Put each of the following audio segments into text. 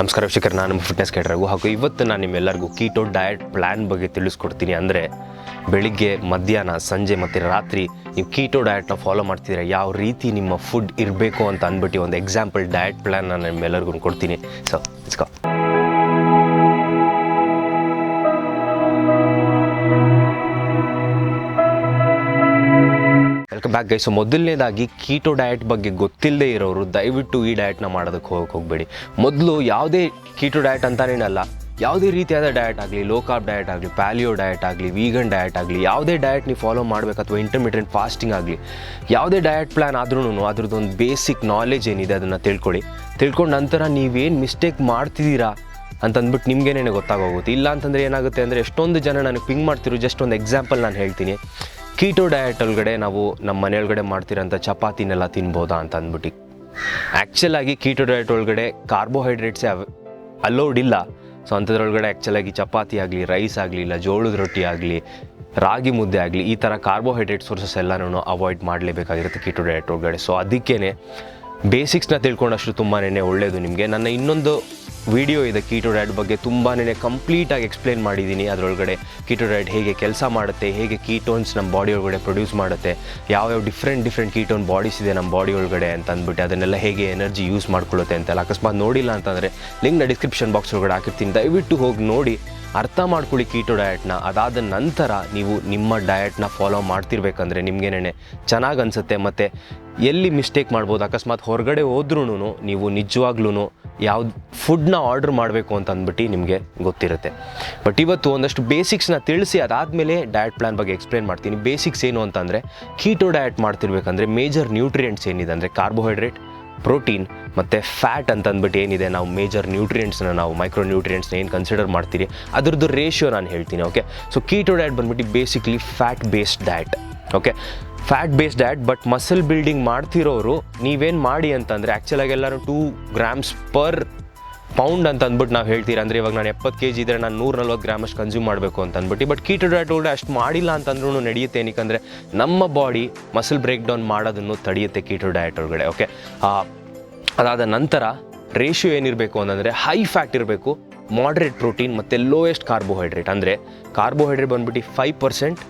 ನಮಸ್ಕಾರ ವೀಕ್ಷಕರು, ನಾನು ನಿಮ್ಮ ಫಿಟ್ನೆಸ್ ಕೇಟ್ರಿಗೂ ಹಾಗೂ ಇವತ್ತು ನಾನು ನಿಮ್ಮೆಲ್ಲರಿಗೂ ಕೀಟೋ ಡಯಟ್ ಪ್ಲ್ಯಾನ್ ಬಗ್ಗೆ ತಿಳಿಸ್ಕೊಡ್ತೀನಿ. ಅಂದರೆ ಬೆಳಿಗ್ಗೆ, ಮಧ್ಯಾಹ್ನ, ಸಂಜೆ ಮತ್ತು ರಾತ್ರಿ ನೀವು ಕೀಟೋ ಡಯಟ್ನ ಫಾಲೋ ಮಾಡ್ತಿದ್ರೆ ಯಾವ ರೀತಿ ನಿಮ್ಮ ಫುಡ್ ಇರಬೇಕು ಅಂತ ಅಂದ್ಬಿಟ್ಟು ಒಂದು ಎಕ್ಸಾಂಪಲ್ ಡಯಟ್ ಪ್ಲ್ಯಾನ್ ನಾನು ನಿಮ್ಮೆಲ್ಲರಿಗೂ ಕೊಡ್ತೀನಿ. So it's welcome back guys so ಮೊದಲನೇದಾಗಿ ಕೀಟೋ ಡಯಟ್ ಬಗ್ಗೆ ಗೊತ್ತಿಲ್ಲದೆ ಇರೋರು ದಯವಿಟ್ಟು ಈ ಡಯಟ್ನ ಮಾಡೋದಕ್ಕೆ ಹೋಗಕ್ಕೆ ಹೋಗಬೇಡಿ. ಮೊದಲು ಯಾವುದೇ ಕೀಟೋ ಡಯಟ್ ಅಂತಾನೇನಲ್ಲ ಯಾವುದೇ ರೀತಿಯಾದ ಡಯಟ್ ಆಗಲಿ ಲೋ ಕಾರ್ಬ್ ಡಯಟ್ ಆಗಲಿ ಪ್ಯಾಲಿಯೋ ಡಯಟ್ ಆಗಲಿ ವೀಗನ್ ಡಯಟ್ ಆಗಲಿ, ಯಾವುದೇ ಡಯಟ್ ನೀವು ಫಾಲೋ ಮಾಡಬೇಕು ಅಥವಾ ಇಂಟರ್ಮೀಡಿಯಂಟ್ ಫಾಸ್ಟಿಂಗ್ ಆಗಲಿ, ಯಾವುದೇ ಡಯಟ್ ಪ್ಲ್ಯಾನ್ ಆದ್ರೂ ಅದ್ರದ್ದೊಂದು ಬೇಸಿಕ್ ನಾಲೆಜ್ ಏನಿದೆ ಅದನ್ನು ತಿಳ್ಕೊಳ್ಳಿ. ತಿಳ್ಕೊಂಡ ನಂತರ ನೀವೇನು ಮಿಸ್ಟೇಕ್ ಮಾಡ್ತಿದ್ದೀರಾ ಅಂತಂದ್ಬಿಟ್ಟು ನಿಮ್ಗೇನೇ ಗೊತ್ತಾಗೋಗುತ್ತೆ. ಇಲ್ಲ ಅಂತಂದರೆ ಏನಾಗುತ್ತೆ ಅಂದರೆ ಎಷ್ಟೊಂದು ಜನ ನನಗೆ ಪಿಂಗ್ ಮಾಡ್ತಿರೋ ಜಸ್ಟ್ ಒಂದು ಎಕ್ಸಾಂಪಲ್ ನಾನು ಹೇಳ್ತೀನಿ. ಕೀಟೋ ಡಯಟ್ ಒಳಗಡೆ ನಾವು ನಮ್ಮ ಮನೆಯೊಳಗಡೆ ಮಾಡ್ತಿರೋಂಥ ಚಪಾತಿನೆಲ್ಲ ತಿನ್ಬೋದಾ ಅಂತ ಅಂದ್ಬಿಟ್ಟು. ಆ್ಯಕ್ಚುಲ್ ಆಗಿ ಕೀಟೋ ಡಯಟ್ ಒಳಗಡೆ ಕಾರ್ಬೋಹೈಡ್ರೇಟ್ಸೇ ಅಲೋಡ್ ಇಲ್ಲ. ಸೊ ಅಂಥದ್ರೊಳಗಡೆ ಆ್ಯಕ್ಚುಲಾಗಿ ಚಪಾತಿ ಆಗಲಿ ರೈಸ್ ಆಗಲಿ, ಇಲ್ಲ ಜೋಳದ ರೊಟ್ಟಿ ಆಗಲಿ, ರಾಗಿ ಮುದ್ದೆ ಆಗಲಿ, ಈ ಥರ ಕಾರ್ಬೋಹೈಡ್ರೇಟ್ ಸೋರ್ಸಸ್ ಎಲ್ಲನೂ ಅವಾಯ್ಡ್ ಮಾಡಲೇಬೇಕಾಗಿರುತ್ತೆ ಕೀಟೋ ಡಯಟ್ ಒಳಗಡೆ. ಸೊ ಅದಕ್ಕೇ ಬೇಸಿಕ್ಸ್ನ ತಿಳ್ಕೊಂಡಷ್ಟು ತುಂಬಾ ಒಳ್ಳೆಯದು ನಿಮಗೆ. ನನ್ನ ಇನ್ನೊಂದು ವಿಡಿಯೋ ಇದೆ ಕೀಟೋ ಡಯಟ್ ಬಗ್ಗೆ ತುಂಬಾ ಕಂಪ್ಲೀಟಾಗಿ ಎಕ್ಸ್ಪ್ಲೇನ್ ಮಾಡಿದ್ದೀನಿ. ಅದರೊಳಗಡೆ ಕೀಟೋ ಡಯಟ್ ಹೇಗೆ ಕೆಲಸ ಮಾಡುತ್ತೆ, ಹೇಗೆ ಕೀಟೋನ್ಸ್ ನಮ್ಮ ಬಾಡಿ ಒಳಗಡೆ ಪ್ರೊಡ್ಯೂಸ್ ಮಾಡುತ್ತೆ, ಯಾವ್ಯಾವ ಡಿಫ್ರೆಂಟ್ ಡಿಫ್ರೆಂಟ್ ಕೀಟೋನ್ ಬಾಡೀಸ್ ಇದೆ ನಮ್ಮ ಬಾಡಿ ಒಳಗಡೆ ಅಂತ ಅಂದ್ಬಿಟ್ಟು ಅದನ್ನೆಲ್ಲ ಹೇಗೆ ಎನರ್ಜಿ ಯೂಸ್ ಮಾಡ್ಕೊಳ್ಳುತ್ತೆ ಅಂತೆಲ್ಲ ಅಕಸ್ಮಾತ್ ನೋಡಿಲ್ಲ ಅಂತಂದರೆ ಲಿಂಕ್ನ ಡಿಸ್ಕ್ರಿಪ್ಷನ್ ಬಾಕ್ಸ್ ಒಳಗಡೆ ಹಾಕಿರ್ತೀನಿ. ದಯವಿಟ್ಟು ಹೋಗಿ ನೋಡಿ, ಅರ್ಥ ಮಾಡ್ಕೊಳ್ಳಿ ಕೀಟೋ ಡಯಟ್ನ ಅದಾದ ನಂತರ ನೀವು ನಿಮ್ಮ ಡಯಟ್ನ ಫಾಲೋ ಮಾಡ್ತಿರ್ಬೇಕಂದ್ರೆ ನಿಮಗೇನೆ ಚೆನ್ನಾಗಿ ಅನಿಸುತ್ತೆ. ಮತ್ತು ಎಲ್ಲಿ ಮಿಸ್ಟೇಕ್ ಮಾಡ್ಬೋದು, ಅಕಸ್ಮಾತ್ ಹೊರಗಡೆ ಹೋದ್ರೂ ನೀವು ನಿಜವಾಗ್ಲೂ ಯಾವ್ದು ಫುಡ್ನ ಆರ್ಡ್ರ್ ಮಾಡಬೇಕು ಅಂತ ಅಂದ್ಬಿಟ್ಟು ನಿಮಗೆ ಗೊತ್ತಿರುತ್ತೆ. ಬಟ್ ಇವತ್ತು ಒಂದಷ್ಟು ಬೇಸಿಕ್ಸ್ನ ತಿಳಿಸಿ, ಅದಾದಮೇಲೆ ಡಯಟ್ ಪ್ಲಾನ್ ಬಗ್ಗೆ ಎಕ್ಸ್ಪ್ಲೇನ್ ಮಾಡ್ತೀನಿ. ಬೇಸಿಕ್ಸ್ ಏನು ಅಂತಂದರೆ ಕೀಟೋ ಡಯಟ್ ಮಾಡ್ತಿರ್ಬೇಕಂದ್ರೆ ಮೇಜರ್ ನ್ಯೂಟ್ರಿಯೆಂಟ್ಸ್ ಏನಿದೆ ಅಂದರೆ ಕಾರ್ಬೋಹೈಡ್ರೇಟ್ ಪ್ರೋಟೀನ್ ಮತ್ತು ಫ್ಯಾಟ್ ಅಂತ ಅಂದ್ಬಿಟ್ಟು ಏನಿದೆ, ನಾವು ಮೇಜರ್ ನ್ಯೂಟ್ರಿಯೆಂಟ್ಸ್ನ ನಾವು ಮೈಕ್ರೋ ನ್ಯೂಟ್ರಿಯೆಂಟ್ಸ್ನ ಏನು ಕನ್ಸಿಡರ್ ಮಾಡ್ತೀರಿ, ಅದರದ್ದು ರೇಷಿಯೋ ನಾನು ಹೇಳ್ತೀನಿ ಓಕೆ ಸೊ ಕೀಟೋ ಡಯಟ್ ಬಂದ್ಬಿಟ್ಟು basically fat based diet okay fat based diet but muscle building ಮಾಡ್ತಿರೋರು, ನೀವೇನು ಮಾಡಿ ಅಂತಂದರೆ ಆ್ಯಕ್ಚುಲಾಗಿ ಎಲ್ಲರೂ ಟೂ ಗ್ರಾಮ್ಸ್ ಪರ್ ಪೌಂಡ್ ಅಂತ ಅಂದ್ಬಿಟ್ಟು ನಾವು ಹೇಳ್ತೀರ? ಅಂದರೆ ಇವಾಗ ನಾನು ಎಪ್ಪತ್ತು ಕೆ ಜಿ ಇದ್ದರೆ ನಾನು ನೂರ ನಲ್ವತ್ತು ಗ್ರಾಮ್ ಅಷ್ಟು ಕನ್ಸ್ಯೂಮ್ ಮಾಡಬೇಕು ಅಂತ ಅಂದ್ಬಿಟ್ಟು. ಬಟ್ ಕೀಟೋ ಡಯಟ್ ಅಷ್ಟು ಮಾಡಿಲ್ಲ ಅಂತಂದ್ರೂ ನಡೆಯುತ್ತೆ ಏನಕ್ಕಂದರೆ ನಮ್ಮ ಬಾಡಿ ಮಸಲ್ ಬ್ರೇಕ್ ಡೌನ್ ಮಾಡೋದನ್ನು ತಡೆಯುತ್ತೆ ಕೀಟೋ ಡಯಟ್ ಒಳಗಡೆ ಓಕೆ ಅದಾದ ನಂತರ ರೇಷಿಯೋ ಏನಿರಬೇಕು ಅಂತಂದರೆ ಹೈ ಫ್ಯಾಟ್ ಇರಬೇಕು ಮಾಡ್ರೇಟ್ ಪ್ರೋಟೀನ್ ಮತ್ತು ಲೋಯೆಸ್ಟ್ ಕಾರ್ಬೋಹೈಡ್ರೇಟ್ ಅಂದರೆ ಕಾರ್ಬೋಹೈಡ್ರೇಟ್ ಬಂದ್ಬಿಟ್ಟು ಫೈವ್ ಪರ್ಸೆಂಟ್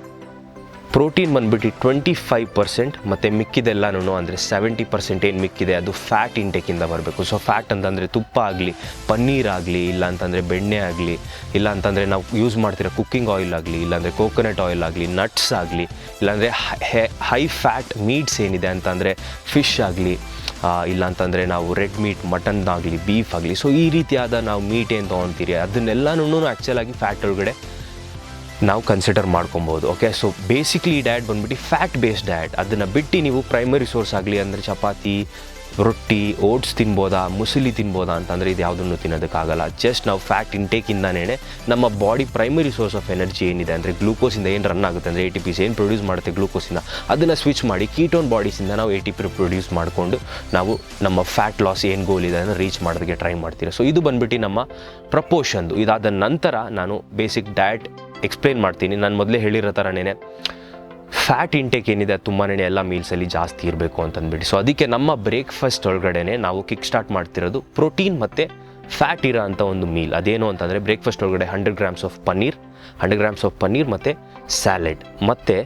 ಪ್ರೋಟೀನ್ ಬಂದುಬಿಟ್ಟು ಟ್ವೆಂಟಿ ಫೈವ್ ಪರ್ಸೆಂಟ್, ಮತ್ತು ಮಿಕ್ಕಿದೆಲ್ಲನೂ ಅಂದರೆ ಸೆವೆಂಟಿ ಪರ್ಸೆಂಟ್ ಏನು ಮಿಕ್ಕಿದೆ, ಅದು ಫ್ಯಾಟ್ ಇಂಟೇಕಿಂದ ಬರಬೇಕು. ಸೊ ಫ್ಯಾಟ್ ಅಂತಂದರೆ ತುಪ್ಪ ಆಗಲಿ, ಪನ್ನೀರ್ ಆಗಲಿ, ಇಲ್ಲ ಅಂತಂದರೆ ಬೆಣ್ಣೆ ಆಗಲಿ, ಇಲ್ಲ ಅಂತಂದರೆ ನಾವು ಯೂಸ್ ಮಾಡ್ತಿರೋ ಕುಕ್ಕಿಂಗ್ ಆಯಿಲ್ ಆಗಲಿ ಇಲ್ಲಾಂದರೆ ಕೋಕೋನಟ್ ಆಯಿಲ್ ಆಗಲಿ ನಟ್ಸ್ ಆಗಲಿ ಇಲ್ಲಾಂದರೆ ಹೈ ಫ್ಯಾಟ್ ಮೀಟ್ಸ್ ಏನಿದೆ ಅಂತಂದರೆ ಫಿಶ್ ಆಗಲಿ ಇಲ್ಲ ಅಂತಂದರೆ ನಾವು ರೆಡ್ ಮೀಟ್ ಮಟನ್ ಆಗಲಿ ಬೀಫ್ ಆಗಲಿ. ಸೊ ಈ ರೀತಿಯಾದ ನಾವು ಮೀಟ್ ಏನು ತೊಗೊತೀರಿ ಅದನ್ನೆಲ್ಲನೂ ಆ್ಯಕ್ಚುಲಾಗಿ ಫ್ಯಾಟ್ ಒಳಗಡೆ ನಾವು ಕನ್ಸಿಡರ್ ಮಾಡ್ಕೊಬೋದು ಓಕೆ ಸೊ ಬೇಸಿಕ್ಲಿ ಡ್ಯಾಟ್ ಬಂದ್ಬಿಟ್ಟು ಫ್ಯಾಟ್ ಬೇಸ್ಡ್ ಡಯಟ್ ಅದನ್ನು ಬಿಟ್ಟು ನೀವು ಪ್ರೈಮರಿ ಸೋರ್ಸ್ ಆಗಲಿ, ಅಂದರೆ ಚಪಾತಿ, ರೊಟ್ಟಿ ಓಟ್ಸ್ ತಿನ್ಬೋದಾ, ಮುಸುಲಿ ತಿನ್ಬೋದಾ ಅಂತಂದರೆ ಇದು ಯಾವುದನ್ನು ತಿನ್ನೋದಕ್ಕಾಗಲ್ಲ. ಜಸ್ಟ್ ನಾವು ಫ್ಯಾಟ್ ಇಂಟೇಕಿಂದನೇ ನಮ್ಮ body primary source of energy ಏನಿದೆ ಅಂದರೆ ಗ್ಲೂಕೋಸಿಂದ ಏನು ರನ್ ಆಗುತ್ತೆ ಅಂದರೆ ಎ ಟಿ ಪಿಸ್ ಏನು ಪ್ರೊಡ್ಯೂಸ್ ಮಾಡುತ್ತೆ ಗ್ಲೂಕೋಸಿಂದ ಅದನ್ನು ಸ್ವಿಚ್ ಮಾಡಿ ಕೀಟೋನ್ ಬಾಡೀಸಿಂದ ನಾವು ಎ ಟಿ ಪಿ ಪ್ರೊಡ್ಯೂಸ್ ಮಾಡಿಕೊಂಡು ನಾವು ನಮ್ಮ ಫ್ಯಾಟ್ ಲಾಸ್ ಏನು ಗೋಲ್ ಇದೆ ಅದನ್ನು ರೀಚ್ ಮಾಡೋದಕ್ಕೆ ಟ್ರೈ ಮಾಡ್ತೀವಿ. ಸೊ ಇದು ಬಂದ್ಬಿಟ್ಟು ನಮ್ಮ ಪ್ರಪೋಷನ್ದು ಇದಾದ ನಂತರ ನಾನು ಬೇಸಿಕ್ ಡಯಟ್ ಎಕ್ಸ್ಪ್ಲೇನ್ ಮಾಡ್ತೀನಿ. ನಾನು ಮೊದಲೇ ಹೇಳಿರೋ ಥರನೇ ಫ್ಯಾಟ್ ಇಂಟೇಕ್ ಏನಿದೆ ತುಂಬಾ ಎಲ್ಲ ಮೀಲ್ಸಲ್ಲಿ ಜಾಸ್ತಿ ಇರಬೇಕು ಅಂತಂದ್ಬಿಟ್ಟು. ಸೊ ಅದಕ್ಕೆ ನಮ್ಮ ಬ್ರೇಕ್ಫಾಸ್ಟ್ ಒಳಗಡೆ ನಾವು ಕಿಕ್ ಸ್ಟಾರ್ಟ್ ಮಾಡ್ತಿರೋದು ಪ್ರೋಟೀನ್ ಮತ್ತು ಫ್ಯಾಟ್ ಇರೋ ಅಂಥ ಒಂದು ಮೀಲ್ ಅದೇನು ಅಂತಂದರೆ ಬ್ರೇಕ್ಫಾಸ್ಟ್ ಒಳಗಡೆ hundred grams of paneer hundred grams of paneer ಮತ್ತು ಸ್ಯಾಲೆಡ್ ಮತ್ತು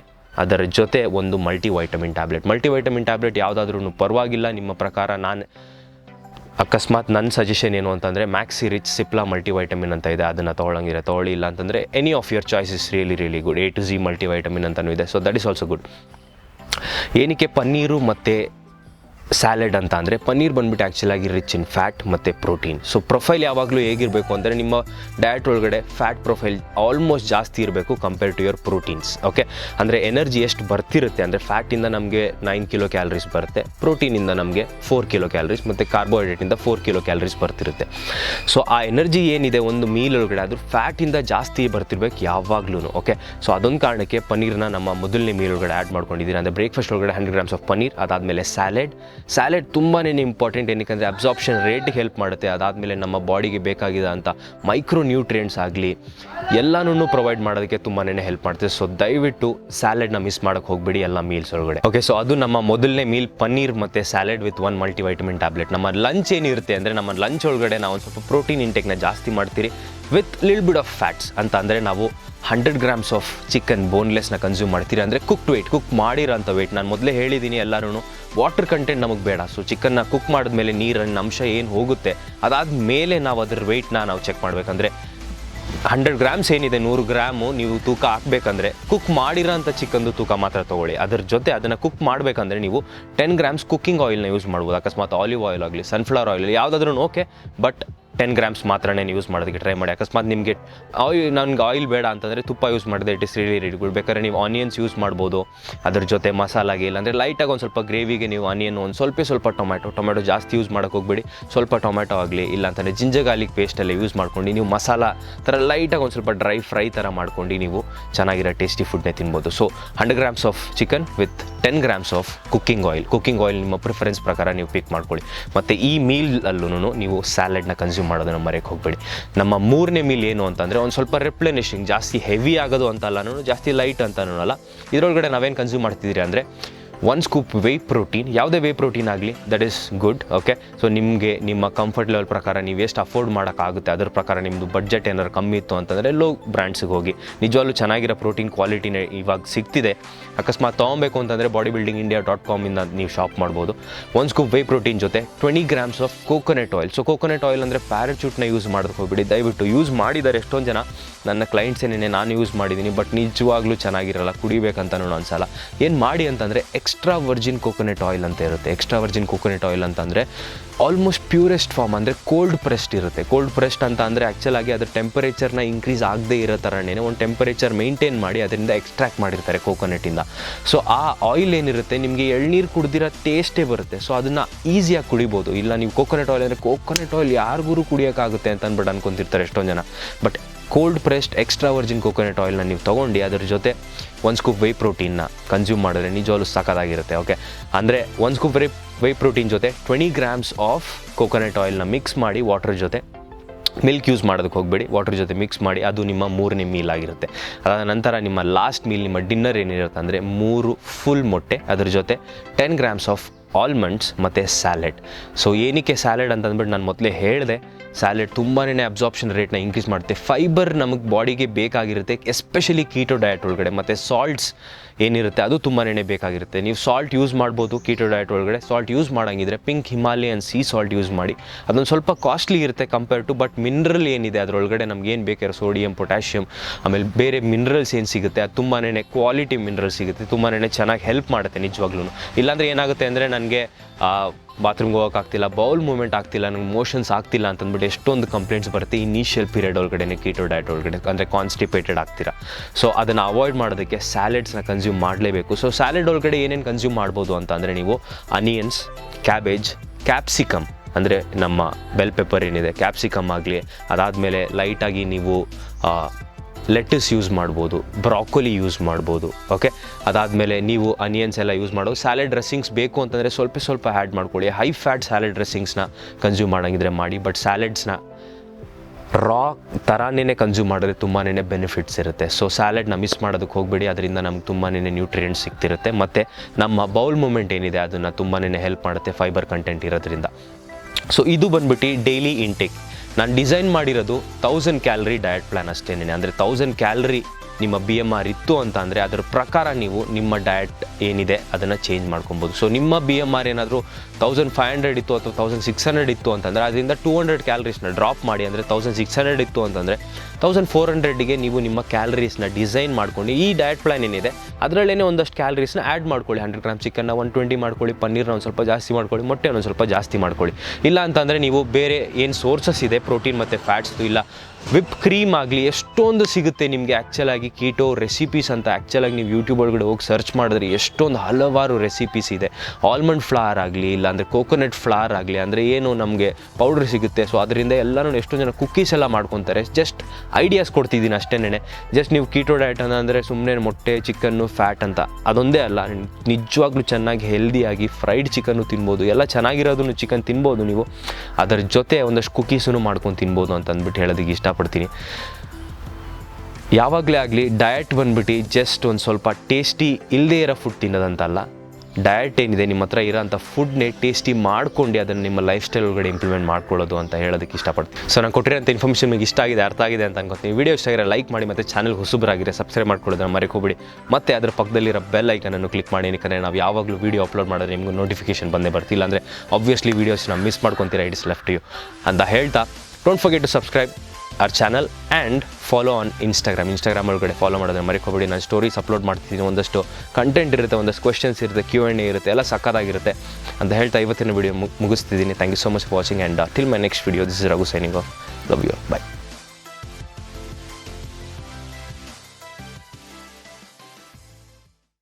ಅದರ ಜೊತೆ ಒಂದು multi vitamin tablet multi vitamin tablet ಯಾವುದಾದ್ರೂ ಪರವಾಗಿಲ್ಲ. ನಿಮ್ಮ ಪ್ರಕಾರ ನಾನು ಅಕಸ್ಮಾತ್ ನನ್ನ ಸಜೆಷನ್ ಏನು ಅಂತಂದರೆ ಮ್ಯಾಕ್ಸಿ ರಿಚ್ ಸಿಪ್ಲಾ ಮಲ್ಟಿವೈಟಮಿನ್ ಅಂತ ಇದೆ, ಅದನ್ನು ತೊಗೊಳಂಗಿರ ತೊಗೊಳ್ಳಿ ಇಲ್ಲ ಅಂತಂದರೆ any of your choice is really really good A to Z multivitamin ಅಂತಲೂ ಇದೆ. So that is also good ಏನಕ್ಕೆ? ಪನ್ನೀರು ಮತ್ತು ಸ್ಯಾಲೆಡ್ ಅಂತ ಅಂದರೆ ಪನ್ನೀರ್ ಬಂದ್ಬಿಟ್ಟು ಆ್ಯಕ್ಚುಲಾಗಿ ರಿಚ್ ಇನ್ ಫ್ಯಾಟ್ ಮತ್ತು ಪ್ರೋಟೀನ್ ಸೊ ಪ್ರೊಫೈಲ್ ಯಾವಾಗಲೂ ಹೇಗಿರಬೇಕು ಅಂದರೆ ನಿಮ್ಮ ಡಯಟ್ ಒಳಗಡೆ ಫ್ಯಾಟ್ ಪ್ರೊಫೈಲ್ ಆಲ್ಮೋಸ್ಟ್ ಜಾಸ್ತಿ ಇರಬೇಕು compare to your proteins okay ಅಂದರೆ ಎನರ್ಜಿ ಎಷ್ಟು ಬರ್ತಿರುತ್ತೆ ಅಂದರೆ ಫ್ಯಾಟಿಂದ ನಮಗೆ ನೈನ್ ಕಿಲೋ ಕ್ಯಾಲರೀಸ್ ಬರುತ್ತೆ ಪ್ರೋಟೀನಿಂದ ನಮಗೆ ಫೋರ್ ಕಿಲೋ ಕ್ಯಾಲರೀಸ್ ಮತ್ತು ಕಾರ್ಬೋಹೈಡ್ರೇಟಿಂದ ಫೋರ್ ಕಿಲೋ ಕ್ಯಾಲರೀಸ್ ಬರ್ತಿರುತ್ತೆ. ಸೊ ಆ ಎನರ್ಜಿ ಏನಿದೆ ಒಂದು ಮೀಲ್ ಒಳಗಡೆ ಆದರೂ ಫ್ಯಾಟಿಂದ ಜಾಸ್ತಿ ಬರ್ತಿರ್ಬೇಕು ಯಾವಾಗ್ಲೂ ಓಕೆ ಸೊ ಅದೊಂದು ಕಾರಣಕ್ಕೆ ಪನ್ನೀರ್ನ ನಮ್ಮ ಮೊದಲನೇ ಮೀಲ್ ಒಳಗಡೆ ಆ್ಯಡ್ ಮಾಡ್ಕೊಂಡಿದ್ದೀನಿ ಅಂದರೆ ಬ್ರೇಕ್ಫಾಸ್ಟ್ ಒಳಗಡೆ ಹಂಡ್ರೆಡ್ ಗ್ರಾಮ್ಸ್ ಆಫ್ ಪನ್ನೀರ್ ಅದಾದಮೇಲೆ ಸ್ಯಾಲೆಡ್ ಸ್ಯಾಲೆಡ್ ತುಂಬಾ ಇಂಪಾರ್ಟೆಂಟ್ ಏನಕ್ಕೆ ಅಬ್ಸಾರ್ಪ್ಷನ್ ರೇಟ್ಗೆ ಹೆಲ್ಪ್ ಮಾಡುತ್ತೆ. ಅದಾದಮೇಲೆ ನಮ್ಮ ಬಾಡಿಗೆ ಬೇಕಾಗಿದೆ ಅಂತ ಮೈಕ್ರೋ ನ್ಯೂಟ್ರಿಯೆಂಟ್ಸ್ ಆಗಲಿ ಎಲ್ಲನೂ ಪ್ರೊವೈಡ್ ಮಾಡೋದಕ್ಕೆ ತುಂಬಾ ಹೆಲ್ಪ್ ಮಾಡುತ್ತೆ. ಸೊ ದಯವಿಟ್ಟು ಸ್ಯಾಲೆಡ್ನ ಮಿಸ್ ಮಾಡೋಕ್ಕೆ ಹೋಗ್ಬೇಡಿ ಎಲ್ಲ ಮೀಲ್ಸ್ ಒಳಗಡೆ. ಓಕೆ ಸೊ ಅದು ನಮ್ಮ ಮೊದಲನೇ ಮೀಲ್ ಪನ್ನೀರ್ ಮತ್ತು salad with one multi vitamin tablet ನಮ್ಮ ಲಂಚ್ ಏನಿರುತ್ತೆ ಅಂದರೆ ನಮ್ಮ ಲಂಚ್ ಒಳಗಡೆ ನಾವು ಒಂದು ಸ್ವಲ್ಪ ಪ್ರೋಟೀನ್ ಇಂಟೆಕ್ನ ಜಾಸ್ತಿ ಮಾಡ್ತೀರಿ. With lil bit of fats ಅಂತ ಅಂದರೆ ನಾವು ಹಂಡ್ರೆಡ್ ಗ್ರಾಮ್ಸ್ ಆಫ್ ಚಿಕನ್ ಬೋನ್ಲೆಸ್ನ ಕನ್ಸ್ಯೂಮ್ ಮಾಡ್ತೀರಿ ಅಂದರೆ ಕುಕ್ಡ್ ವೆಯ್ಟ್ ಕುಕ್ ಮಾಡಿರೋಂಥ ವೆಯ್ಟ್ ನಾನು ಮೊದಲೇ ಹೇಳಿದ್ದೀನಿ ಎಲ್ಲರೂ ವಾಟರ್ ಕಂಟೆಂಟ್ ನಮಗೆ ಬೇಡ. ಸೊ ಚಿಕನ್ನ ಕುಕ್ ಮಾಡಿದ್ಮೇಲೆ ನೀರಿನ ಅಂಶ ಏನು ಹೋಗುತ್ತೆ ಅದಾದ ಮೇಲೆ ನಾವು ಅದರ ವೆಯ್ಟ್ನ ನಾವು ಚೆಕ್ ಮಾಡಬೇಕಂದ್ರೆ ಹಂಡ್ರೆಡ್ ಗ್ರಾಮ್ಸ್ ಏನಿದೆ, ನೂರು ಗ್ರಾಮು ನೀವು ತೂಕ ಹಾಕಬೇಕಂದ್ರೆ ಕುಕ್ ಮಾಡಿರೋಂಥ ಚಿಕನ್ದು ತೂಕ ಮಾತ್ರ ತೊಗೊಳ್ಳಿ. ಅದ್ರ ಜೊತೆ ಅದನ್ನು ಕುಕ್ ಮಾಡಬೇಕಂದ್ರೆ ನೀವು ಟೆನ್ ಗ್ರಾಮ್ಸ್ ಕುಕ್ಕಿಂಗ್ ಆಯಿಲ್ನ ಯೂಸ್ ಮಾಡ್ಬೋದು. ಅಕಸ್ಮಾತ್ ಆಲಿವ್ ಆಯಿಲ್ ಆಗಲಿ ಸನ್ಫ್ಲವರ್ ಆಯಿಲ್ ಯಾವುದಾದ್ರೂ ಓಕೆ ಬಟ್ ಟೆನ್ ಗ್ರಾಮ್ಸ್ ಮಾತ್ರನೇ ಯೂಸ್ ಮಾಡೋದಕ್ಕೆ ಟ್ರೈ ಮಾಡಿ. ಅಕಸ್ಮಾತ್ ನಿಮಗೆ ಆಯಿಲ್ ನನಗೆ ಆಯಿಲ್ ಬೇಡ ಅಂತಂದರೆ ತುಪ್ಪ ಯೂಸ್ ಮಾಡಿದೆ it is really ready good ಬೇಕಾದ್ರೆ ನೀವು ಆನಿಯನ್ಸ್ ಯೂಸ್ ಮಾಡ್ಬೋದು. ಅದ್ರ ಜೊತೆ ಮಸಾಲಾಗೆ ಇಲ್ಲಾಂದರೆ ಲೈಟಾಗಿ ಒಂದು ಸ್ವಲ್ಪ ಗ್ರೇವಿಗೆ ನೀವು ಆನಿಯನ್ ಒಂದು ಸ್ವಲ್ಪ ಸ್ವಲ್ಪ ಟೊಮ್ಯಾಟೊ ಟೊಮ್ಯಾಟೊ ಜಾಸ್ತಿ ಯೂಸ್ ಮಾಡೋಕೆ ಹೋಗ್ಬೇಡಿ. ಸ್ವಲ್ಪ ಟೊಮ್ಯಾಟೊ ಆಗಲಿ ಇಲ್ಲಾಂತಂದರೆ ಜಿಂಜರ್ ಗಾರ್ಲಿಕ್ ಪೇಸ್ಟಲ್ಲೇ ಯೂಸ್ ಮಾಡ್ಕೊಂಡು ನೀವು ಮಸಾಲ ಥರ ಲೈಟಾಗಿ ಒಂದು ಸ್ವಲ್ಪ ಡ್ರೈ ಫ್ರೈ ಥರ ಮಾಡ್ಕೊಂಡು ನೀವು ಚೆನ್ನಾಗಿರೋ ಟೇಸ್ಟಿ ಫುಡ್ನೇ ತಿನ್ಬೋದು. So hundred grams of chicken with ten grams of cooking oil cooking oil ನಿಮ್ಮ ಪ್ರಿಫರೆನ್ಸ್ ಪ್ರಕಾರ ನೀವು ಪಿಕ್ ಮಾಡ್ಕೊಳ್ಳಿ. ಮತ್ತು ಈ ಮೀಲ್ ಅಲ್ಲೂ ನೀವು ಸ್ಯಾಲೆಡ್ನ ಕನ್ಸ್ಯೂಮ್ ಮಾಡೋದನ್ನು ಮರೆಯಕ್ಕೆ ಹೋಗಬೇಡಿ. ನಮ್ಮ ಮೂರನೇ ಮೀಲ್ ಏನು ಅಂತಂದರೆ ಒಂದು ಸ್ವಲ್ಪ ರಿಪ್ಲೆನಿಶಿಂಗ್ ಜಾಸ್ತಿ ಹೆವಿ ಆಗೋದು ಅಂತ ಅಲ್ಲ ಜಾಸ್ತಿ ಲೈಟ್ ಅಂತ ಅಲ್ಲ. ಇದರೊಳಗಡೆ ನಾವೇನು ಕನ್ಸ್ಯೂಮ್ ಮಾಡ್ತಿದ್ದೀರಿ ಅಂದರೆ ಒನ್ ಸ್ಕೂಪ್ ವೇ ಪ್ರೋಟೀನ್ ಯಾವುದೇ ವೇ ಪ್ರೋಟೀನ್ ಆಗಲಿ that is good okay so ನಿಮಗೆ, ನಿಮ್ಮ ಕಂಫರ್ಟ್ ಲೆವೆಲ್ ಪ್ರಕಾರ ನೀವು ಎಷ್ಟು ಅಫೋರ್ಡ್ ಮಾಡೋಕ್ಕಾಗುತ್ತೆ, ಅದ್ರ ಪ್ರಕಾರ ನಿಮ್ಮದು ಬಡ್ಜೆಟ್ ಏನಾದ್ರು ಕಮ್ಮಿ ಇತ್ತು ಅಂತಂದರೆ ಲೋ ಬ್ರ್ಯಾಂಡ್ಸಿಗೆ ಹೋಗಿ. ನಿಜವಾಗ್ಲೂ ಚೆನ್ನಾಗಿರೋ ಪ್ರೋಟೀನ್ ಕ್ವಾಲಿಟಿನೇ ಇವಾಗ ಸಿಗ್ತಿದೆ. ಅಕಸ್ಮಾತ್ ತೊಗೊಬೇಕು ಅಂತಂದರೆ ಬಾಡಿ ಬಿಲ್ಡಿಂಗ್ ಇಂಡಿಯಾ ಡಾಟ್ ಕಾಮಿಂದ ನೀವು ಶಾಪ್ ಮಾಡ್ಬೋದು. ಒನ್ ಸ್ಕೂಪ್ ವೇ ಪ್ರೋಟೀನ್ ಜೊತೆ twenty grams of coconut oil so coconut oil ಅಂದರೆ ಪ್ಯಾರಾಚೂಟ್ನ ಯೂಸ್ ಮಾಡೋದಕ್ಕೆ ಹೋಗ್ಬಿಡಿ. ದಯವಿಟ್ಟು ಯೂಸ್ ಮಾಡಿದ್ದಾರೆ ಎಷ್ಟೊಂದು ಜನ. ನನ್ನ ಕ್ಲೈಂಟ್ಸ್ ಏನೇನೆ ನಾನು ಯೂಸ್ ಮಾಡಿದ್ದೀನಿ ಬಟ್ ನಿಜವಾಗ್ಲೂ ಚೆನ್ನಾಗಿರಲ್ಲ ಕುಡಿಬೇಕಂತನೂ ಅನ್ಸಲ್ಲ ಏನು ಮಾಡಿ ಅಂತಂದರೆ ಎಕ್ಸ್ಟ್ರಾ ವರ್ಜಿನ್ ಕೋಕೋನಟ್ ಆಯಿಲ್ ಅಂತ ಇರುತ್ತೆ. ಎಕ್ಸ್ಟ್ರಾ ವರ್ಜಿನ್ ಕೋಕೋನಟ್ ಆಯಿಲ್ ಅಂತಂದರೆ ಆಲ್ಮೋಸ್ಟ್ ಪ್ಯೂರೆಸ್ಟ್ ಫಾರ್ಮ್ ಅಂದರೆ ಕೋಲ್ಡ್ ಪ್ರೆಸ್ಡ್ ಇರುತ್ತೆ. ಕೋಲ್ಡ್ ಪ್ರೆಸ್ಡ್ ಅಂತ ಅಂದರೆ ಆ್ಯಕ್ಚುಲಾಗಿ ಅದರ ಅದ್ರ ಟೆಂಪರೇಚರ್ನ ಇನ್ಕ್ರೀಸ್ ಆಗದೇ ಇರೋ ಥರನೇ ಒಂದು ಟೆಂಪರೇಚರ್ ಮೇಂಟೈನ್ ಮಾಡಿ ಅದರಿಂದ ಎಕ್ಸ್ಟ್ರಾಕ್ಟ್ ಮಾಡಿರ್ತಾರೆ ಕೋಕೋನಟ್ಟಿಂದ ಸೊ ಆ ಆಯಿಲ್ ಏನಿರುತ್ತೆ ನಿಮಗೆ ಎಳ್ನೀರು ಕುಡ್ದಿರೋ ಟೇಸ್ಟೇ ಬರುತ್ತೆ. ಸೊ ಅದನ್ನು ಈಸಿಯಾಗಿ ಕುಡಿಬೋದು. ಇಲ್ಲ, ನೀವು ಕೋಕೋನಟ್ ಆಯಿಲ್ ಅಂದರೆ ಕೋಕೋನಟ್ ಆಯಿಲ್ ಯಾರಿಗೂ ಕುಡಿಯೋಕ್ಕಾಗುತ್ತೆ ಅಂತ ಅಂದ್ಬಿಟ್ಟು ಅನ್ಕೊಂತಿರ್ತಾರೆ ಎಷ್ಟೊಂದು ಜನ. But cold pressed extra virgin coconut ಆಯಿಲ್ನ ನೀವು ತೊಗೊಂಡು, ಅದ್ರ ಜೊತೆ ಒಂದು ಸ್ಕೂಪ್ ವೈ ಪ್ರೋಟೀನ್ನ ಕನ್ಸ್ಯೂಮ್ ಮಾಡಿದ್ರೆ ನಿಜವಾಗ್ಲೂ ಸಾಕಾಗಿರುತ್ತೆ ಓಕೆ ಅಂದರೆ ಒಂದು ಸ್ಕೂಪ್ ವೈ ವೈ ಪ್ರೋಟೀನ್ ಜೊತೆ ಟ್ವೆಂಟಿ ಗ್ರಾಮ್ಸ್ ಆಫ್ ಕೋಕೋನಟ್ ಆಯಿಲ್ನ ಮಿಕ್ಸ್ ಮಾಡಿ ವಾಟರ್ ಜೊತೆ ಮಿಲ್ಕ್ ಯೂಸ್ ಮಾಡೋದಕ್ಕೆ ಹೋಗಬೇಡಿ. ವಾಟರ್ ಜೊತೆ ಮಿಕ್ಸ್ ಮಾಡಿ ಅದು ನಿಮ್ಮ ಮೂರನೇ ಮೀಲ್ ಆಗಿರುತ್ತೆ. ಅದಾದ ನಂತರ ನಿಮ್ಮ ಲಾಸ್ಟ್ ಮೀಲ್ ನಿಮ್ಮ ಡಿನ್ನರ್ ಏನಿರುತ್ತೆ ಅಂದರೆ ಮೂರು ಫುಲ್ ಮೊಟ್ಟೆ, ಅದ್ರ ಜೊತೆ ಟೆನ್ ಗ್ರಾಮ್ಸ್ ಆಫ್ ಆಲ್ಮಂಡ್ಸ್ ಮತ್ತು ಸ್ಯಾಲೆಡ್ ಸೊ ಏನಕ್ಕೆ ಸ್ಯಾಲೆಡ್ ಅಂತಂದ್ಬಿಟ್ಟು ನಾನು ಮೊದಲೇ ಹೇಳಿದೆ ಸ್ಯಾಲೆಡ್ ತುಂಬಾ ಅಬ್ಸಾರ್ಪ್ಷನ್ ರೇಟ್ನ ಇನ್ಕ್ರೀಸ್ ಮಾಡುತ್ತೆ. ಫೈಬರ್ ನಮಗೆ ಬಾಡಿಗೆ ಬೇಕಾಗಿರುತ್ತೆ ಎಸ್ಪೆಷಲಿ ಕೀಟೋ ಡಯಟ್ ಒಳಗಡೆ. ಮತ್ತು ಸಾಲ್ಟ್ಸ್ ಏನಿರುತ್ತೆ, ಅದು ತುಂಬಾ ಬೇಕಾಗಿರುತ್ತೆ. ನೀವು ಸಾಲ್ಟ್ ಯೂಸ್ ಮಾಡ್ಬೋದು ಕೀಟೋ ಡಯಟ್ ಒಳಗಡೆ. Salt use ಮಾಡೋಂಗಿದ್ರೆ pink Himalayan sea salt use ಮಾಡಿ. ಅದೊಂದು ಸ್ವಲ್ಪ ಕಾಸ್ಟ್ಲಿ ಇರುತ್ತೆ ಕಂಪೇರ್ ಟು ಬಟ್ ಮಿನರಲ್ ಏನಿದೆ, ಅದರೊಳಗಡೆ ನಮ್ಗೆ ಏನು ಬೇಕಾರೋ ಸೋಡಿಯಂ ಪೊಟ್ಯಾಷಿಯಮ್ ಆಮೇಲೆ ಬೇರೆ ಮಿನರಲ್ಸ್ ಏನು ಸಿಗುತ್ತೆ, ಅದು ತುಂಬಾ ಕ್ವಾಲಿಟಿ ಮಿನರಲ್ ಸಿಗುತ್ತೆ. ತುಂಬಾ ಚೆನ್ನಾಗಿ ಹೆಲ್ಪ್ ಮಾಡುತ್ತೆ ನಿಜವಾಗ್ಲೂ ಇಲ್ಲಾಂದರೆ ಏನಾಗುತ್ತೆ ಅಂದರೆ ನನಗೆ ಬಾತ್ರೂಮ್ಗೆ ಹೋಗೋಕೆ ಆಗ್ತಿಲ್ಲ, ಬೌಲ್ ಮೂವ್ಮೆಂಟ್ ಆಗ್ತಿಲ್ಲ ನನಗೆ ಮೋಷನ್ಸ್ ಆಗ್ತಿಲ್ಲ ಅಂತಂದ್ಬಿಟ್ಟು ಎಷ್ಟೊಂದು ಕಂಪ್ಲೇಂಟ್ಸ್ ಬರುತ್ತೆ ಇನಿಷಿಯಲ್ ಪೀರಿಯಡ್ ಒಳಗಡೆ ಕೀಟೋ ಡಯಟ್ ಒಳಗಡೆ, ಅಂದರೆ ಕಾನ್ಸ್ಟಿಪೇಟೆಡ್ ಆಗ್ತೀರಾ. ಸೊ ಅದನ್ನು ಅವಾಯ್ಡ್ ಮಾಡೋದಕ್ಕೆ ಸ್ಯಾಲೆಡ್ಸ್ನ ಕನ್ಸ್ಯೂಮ್ ಮಾಡಲೇಬೇಕು. ಸೊ ಸ್ಯಾಲೆಡ್ ಒಳಗಡೆ ಏನೇನು ಕನ್ಸ್ಯೂಮ್ ಮಾಡ್ಬೋದು ಅಂತ ಅಂದರೆ ನೀವು ಅನಿಯನ್ಸ್ ಕ್ಯಾಬೇಜ್ ಕ್ಯಾಪ್ಸಿಕಮ್ ಅಂದರೆ ನಮ್ಮ ಬೆಲ್ ಪೆಪ್ಪರ್ ಏನಿದೆ ಕ್ಯಾಪ್ಸಿಕಮ್ ಆಗಲಿ, ಅದಾದಮೇಲೆ ಲೈಟಾಗಿ ನೀವು ಲೆಟಸ್ ಯೂಸ್ ಮಾಡ್ಬೋದು ಬ್ರಾಕೊಲಿ ಯೂಸ್ ಮಾಡ್ಬೋದು ಓಕೆ ಅದಾದಮೇಲೆ ನೀವು ಅನಿಯನ್ಸ್ ಎಲ್ಲ ಯೂಸ್ ಮಾಡೋ ಸ್ಯಾಲೆಡ್ ಡ್ರೆಸ್ಸಿಂಗ್ಸ್ ಬೇಕು ಅಂತಂದರೆ ಸ್ವಲ್ಪ ಸ್ವಲ್ಪ ಆ್ಯಡ್ ಮಾಡ್ಕೊಳ್ಳಿ. ಹೈ ಫ್ಯಾಟ್ ಸ್ಯಾಲೆಡ್ ಡ್ರೆಸ್ಸಿಂಗ್ಸ್ನ ಕನ್ಸ್ಯೂಮ್ ಮಾಡೋಂಗಿದ್ರೆ ಮಾಡಿ ಬಟ್ ಸ್ಯಾಲೆಡ್ಸ್ನ ರಾ ಥರನೇ ಕನ್ಸ್ಯೂಮ್ ಮಾಡಿದ್ರೆ ತುಂಬಾ ಬೆನಿಫಿಟ್ಸ್ ಇರುತ್ತೆ. ಸೊ ಸ್ಯಾಲೆಡ್ನ ಮಿಸ್ ಮಾಡೋದಕ್ಕೆ ಹೋಗಬೇಡಿ, ಅದರಿಂದ ನಮ್ಗೆ ತುಂಬಾ ನ್ಯೂಟ್ರಿಯೆಂಟ್ ಸಿಗ್ತಿರುತ್ತೆ. ಮತ್ತು ನಮ್ಮ ಬೌಲ್ ಮೂಮೆಂಟ್ ಏನಿದೆ, ಅದನ್ನು ತುಂಬಾ ಹೆಲ್ಪ್ ಮಾಡುತ್ತೆ ಫೈಬರ್ ಕಂಟೆಂಟ್ ಇರೋದ್ರಿಂದ. ಸೊ ಇದು ಬಂದ್ಬಿಟ್ಟು ಡೈಲಿ ಇಂಟೇಕ್ ನಾನು ಡಿಸೈನ್ ಮಾಡಿರೋದು ತೌಸಂಡ್ ಕ್ಯಾಲ್ರಿ ಡಯಟ್ ಪ್ಲಾನ್ ಅಷ್ಟೇನೆ ಅಂದರೆ ತೌಸಂಡ್ ಕ್ಯಾಲರಿ ನಿಮ್ಮ ಬಿ ಎಂ ಆರ್ ಇತ್ತು ಅಂತ ಅಂದರೆ ಅದರ ಪ್ರಕಾರ ನೀವು ನಿಮ್ಮ ಡಯಟ್ ಏನಿದೆ ಅದನ್ನು ಚೇಂಜ್ ಮಾಡ್ಕೊಬೋದು. ಸೊ ನಿಮ್ಮ ಬಿ ಎಂ ಆರ್ ಏನಾದರೂ ತೌಸಂಡ್ ಫೈವ್ ಹಂಡ್ರೆಡ್ ಇತ್ತು ಅಥವಾ ತೌಸಂಡ್ ಸಿಕ್ಸ್ ಹಂಡ್ರೆಡ್ ಇತ್ತು ಅಂತಂದರೆ ಅದರಿಂದ ಟೂ ಹಂಡ್ರೆಡ್ ಕ್ಯಾಲರೀಸ್ನ ಡ್ರಾಪ್ ಮಾಡಿ ಅಂದರೆ ತೌಸಂಡ್ ಸಿಕ್ಸ್ ಹಂಡ್ರೆಡ್ ಇತ್ತು ಅಂತಂದರೆ ತೌಸಂಡ್ ಫೋರ್ ಹಂಡ್ರೆಡ್ಗೆ ನೀವು ನಿಮ್ಮ ಕ್ಯಾಲರೀಸ್ನ ಡಿಸೈನ್ ಮಾಡ್ಕೊಂಡು ಈ ಡಯಟ್ ಪ್ಲ್ಯಾನ್ ಏನಿದೆ ಅದರಲ್ಲೇ ಒಂದಷ್ಟು ಕ್ಯಾಲರೀಸ್ನ ಆ್ಯಡ್ ಮಾಡ್ಕೊಳ್ಳಿ. ಹಂಡ್ರೆಡ್ ಗ್ರಾಮ್ ಚಿಕನ್ನ ಒನ್ ಟ್ವೆಂಟಿ ಮಾಡ್ಕೊಳ್ಳಿ ಪನ್ನೀರ್ನ ಒಂದು ಸ್ವಲ್ಪ ಜಾಸ್ತಿ ಮಾಡ್ಕೊಳ್ಳಿ ಮೊಟ್ಟೆ ಒಂದು ಸ್ವಲ್ಪ ಜಾಸ್ತಿ ಮಾಡ್ಕೊಳ್ಳಿ. ಇಲ್ಲ ಅಂತಂದರೆ ನೀವು ಬೇರೆ ಏನು ಸೋರ್ಸಸ್ ಇದೆ ಪ್ರೋಟೀನ್ ಮತ್ತು ಫ್ಯಾಟ್ಸ್ದು ಇಲ್ಲ. ವಿಪ್ ಕ್ರೀಮ್ ಆಗಲಿ, ಎಷ್ಟೊಂದು ಸಿಗುತ್ತೆ ನಿಮಗೆ ಆ್ಯಕ್ಚುಲಾಗಿ ಕೀಟೋ ರೆಸಿಪೀಸ್ ಅಂತ. ಆ್ಯಕ್ಚುಲಾಗಿ ನೀವು ಯೂಟ್ಯೂಬ್ ಒಳಗಡೆ ಹೋಗಿ ಸರ್ಚ್ ಮಾಡಿದ್ರೆ ಎಷ್ಟೊಂದು ಹಲವಾರು ರೆಸಿಪೀಸ್ ಇದೆ. ಆಲ್ಮಂಡ್ ಫ್ಲವರ್ ಆಗಲಿ, ಇಲ್ಲಾಂದರೆ ಕೋಕೋನಟ್ ಫ್ಲವರ್ ಆಗಲಿ, ಅಂದರೆ ಏನು ನಮಗೆ ಪೌಡ್ರ್ ಸಿಗುತ್ತೆ. ಸೊ ಅದರಿಂದ ಎಲ್ಲರೂ ಎಷ್ಟೊಂದು ಜನ ಕುಕ್ಕೀಸ್ ಎಲ್ಲ ಮಾಡ್ಕೊತಾರೆ. ಜಸ್ಟ್ ಐಡಿಯಾಸ್ ಕೊಡ್ತಿದ್ದೀನಿ ಅಷ್ಟೇನೆ ಜಸ್ಟ್ ನೀವು ಕೀಟೋ ಡಯಟ್ ಅಂದರೆ ಸುಮ್ಮನೆ ಮೊಟ್ಟೆ ಚಿಕನ್ನು ಫ್ಯಾಟ್ ಅಂತ. ಅದೊಂದೇ ಅಲ್ಲ ನಿಜವಾಗ್ಲೂ ಚೆನ್ನಾಗಿ ಹೆಲ್ದಿಯಾಗಿ ಫ್ರೈಡ್ ಚಿಕನ್ನು ತಿನ್ಬೋದು. ಎಲ್ಲ ಚೆನ್ನಾಗಿರೋದನ್ನು ಚಿಕನ್ ತಿನ್ಬೋದು ನೀವು. ಅದರ ಜೊತೆ ಒಂದಷ್ಟು ಕುಕೀಸನ್ನು ಮಾಡ್ಕೊಂಡು ತಿನ್ಬೋದು ಅಂತ ಅಂದ್ಬಿಟ್ಟು ಹೇಳೋದಕ್ಕೆ ಇಷ್ಟಪಡ್ತೀನಿ. ಯಾವಾಗಲೇ ಆಗಲಿ ಡಯಟ್ ಬಂದ್ಬಿಟ್ಟು ಜಸ್ಟ್ ಒಂದು ಸ್ವಲ್ಪ ಟೇಸ್ಟಿ ಇಲ್ಲದೇ ಇರೋ ಫುಡ್ ತಿನ್ನೋದಂತಲ್ಲ ಡಯಟ್ ಏನಿದೆ, ನಿಮ್ಮ ಹತ್ರ ಇರೋಂಥ ಫುಡ್ನೇ ಟೇಸ್ಟಿ ಮಾಡ್ಕೊಂಡು ಅದನ್ನು ನಿಮ್ಮ ಲೈಫ್ ಸ್ಟೈಲ್ ಒಳಗಡೆ ಇಂಪ್ಲಿಮೆಂಟ್ ಮಾಡ್ಕೊಳ್ಳೋದು ಅಂತ ಹೇಳೋದಕ್ಕೆ ಇಷ್ಟಪಡ್ತೀನಿ. ಸೊ ನಾನು ಕೊಟ್ಟಿರೋಂಥ ಇನ್ಫಾರ್ಮೇಷನ್ ನಿಮಗೆ ಇಷ್ಟ ಆಗಿದೆ, ಅರ್ಥ ಆಗಿದೆ ಅಂತ ಅನ್ಕೋತೀನಿ. ವಿಡಿಯೋ ಇಷ್ಟ ಆಗಿರೋ ಲೈಕ್ ಮಾಡಿ ಮತ್ತು ಚಾನಲ್ ಹೊಸಬರಾಗಿರೋ ಸಬ್ಸ್ಕ್ರೈಬ್ ಮಾಡ್ಕೊಳ್ಳೋದನ್ನ ಮರೆಕೋಬಿಡಿ. ಮತ್ತು ಅದರ ಪಕ್ಕದಲ್ಲಿರೋ ಬೆಲ್ ಐಕನನ್ನು ಕ್ಲಿಕ್ ಮಾಡಿ, ಯಾಕಂದರೆ ನಾವು ಯಾವಾಗಲೂ ವೀಡಿಯೋ ಅಪ್ಲೋಡ್ ಮಾಡಿದ್ರೆ ನಿಮಗೂ ನೋಟಿಫಿಕೇಶನ್ ಬಂದೇ ಬರ್ತಿಲ್ಲ ಅಂದರೆ ಆಬ್ವಿಯಸ್ಲಿ ವೀಡಿಯೋಸ್ನ ಮಿಸ್ ಮಾಡ್ಕೊತೀರಾ ಇಟ್ಸ್ ಲೆಫ್ಟ್ ಯು ಅಂತ ಹೇಳ್ತಾ don't forget to subscribe our channel and follow on Instagram Instagram ಒಳಗಡೆ ಫಾಲೋ ಮಾಡೋದನ್ನ ಮರಿಕೋಬೇಡಿ. ನಾನು ಸ್ಟೋರೀಸ್ ಅಪ್ಲೋಡ್ ಮಾಡ್ತಿದ್ದೀನಿ. ಒಂದಷ್ಟು ಕಂಟೆಂಟ್ ಇರುತ್ತೆ, ಒಂದಷ್ಟು ಕ್ವೆಶನ್ಸ್ ಇರುತ್ತೆ ಕ್ಯೂ ಎನ್ ಎ ಇರುತ್ತೆ, ಎಲ್ಲ ಸಕ್ಕತ್ತಾಗಿರುತ್ತೆ ಅಂತ ಹೇಳ್ತಾ ಇವತ್ತಿನ video ಮುಗಿಸ್ತಿದ್ದೀನಿ. Thank you so much for watching and till my next video this is Raghu signing love you bye